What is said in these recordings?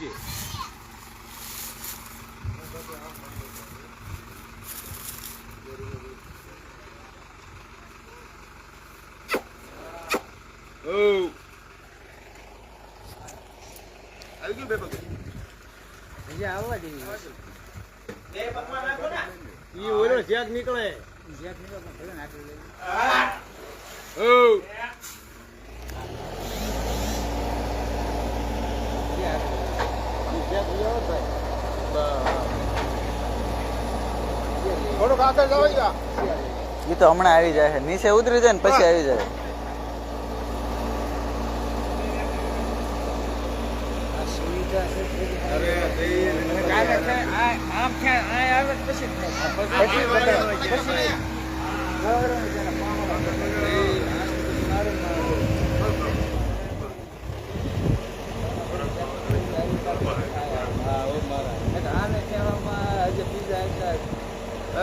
છે. ઓ આવી ગયું બે પગે. હજી આવવા દેવી ઈ ઓલો શેક નીકળે. જ્યાં ફીરો ભલે નાખી લઈએ. ઓ જ્યાં થોડુંક આગળ જવાય જા. એ તો હમણાં આવી જાય નીચે ઉતરી જાય ને પછી આવી જાય. પછી જ થાય. પછી બતાવે. પછી ગવર્નર છે ને પામણો કરે. આ સુધી મારું ના આવે. હા, ઓ મારા. એટલે આને કહેવામાં હજી બીજા હતા. અરે માર કોઈ પીલે હોય તો કે કાઠે આવત પછી હા, કહેવાય. ચૂંટણી નહોતી.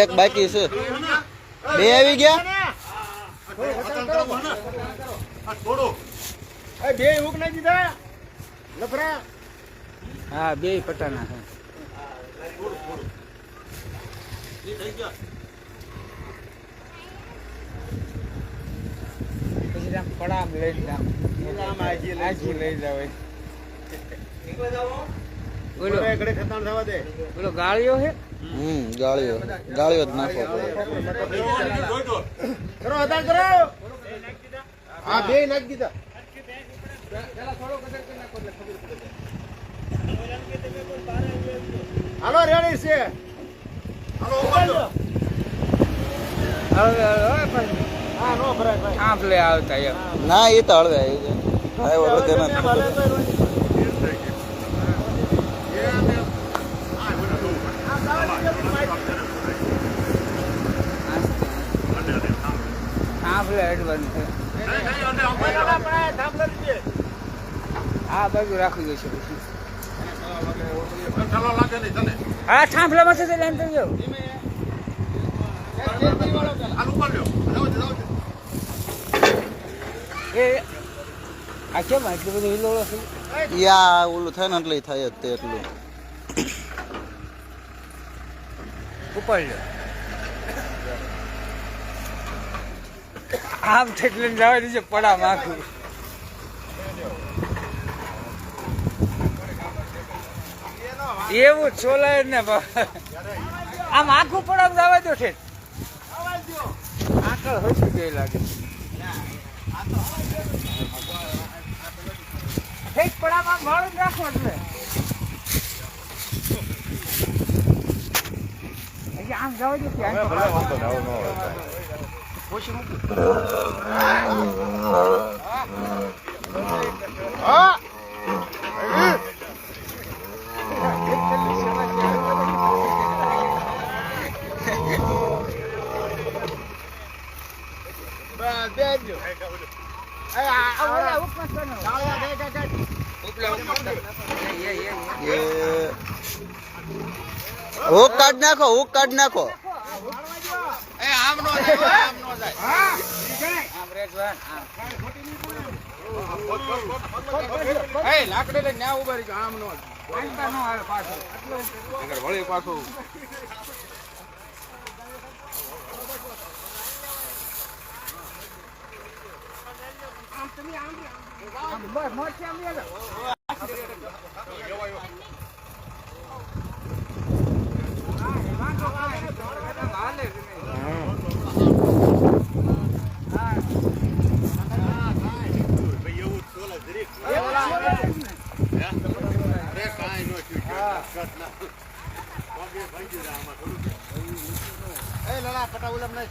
એક બાકી છે. બે આવી ગયા? એ બે હુક નહીં દીધા. લફરા. હા બે પટાના છે. પડામ લઈ જામ આમ આજી લઈ આજી લઈ જાવ ઓલો ઓલો એકડે ખતાણ થવા દે. ઓલો ગાળિયો છે હમ ગાળીઓ. ગાળીઓ જ નાખો પડે. કરો હતાણ કરો. હા બે નાખી દીધા. હાલો રેડી છે. હાલો હવે હવે પછી હા નો આંપ લે આવતા ના એ તો હળવે આવી જાય આ બાજુ રાખી દઈશું પછી. હા, થાંભલામાં છે લઈને તો એ, આ કેમ આટલું બધું હિલોળો છે? યા, ઓલું થાય ને એટલે થાય જ તે એટલું. આમ ઠેકલીને જવા દીજે, પડા માખું. એવું છોલાય ને. આમ આખું પડામ જવા દો ઠેક. આકળ હોય ગઈ લાગે. ઠેક પડામ ભાડું રાખો એટલે અહીંયા આમ જવા દો ત્યાં હા બસ બેજો એ આ આ ઓલા આ ઉપવાસ કરનો. ડાળિયા દે દે દે ઉપલા ઉપવાસ કરનો. એ, એ, એ, એ. એ હુક કાઢ નાખો હુક કાઢ નાખો. એ આમ લાકડી લઈને રહી આમ આમ બસ, મોરથી આમ લે તો કાંઈ નહીં. હાલે જ નહીં. હા. એ લલા પટા ઉલમ નહીં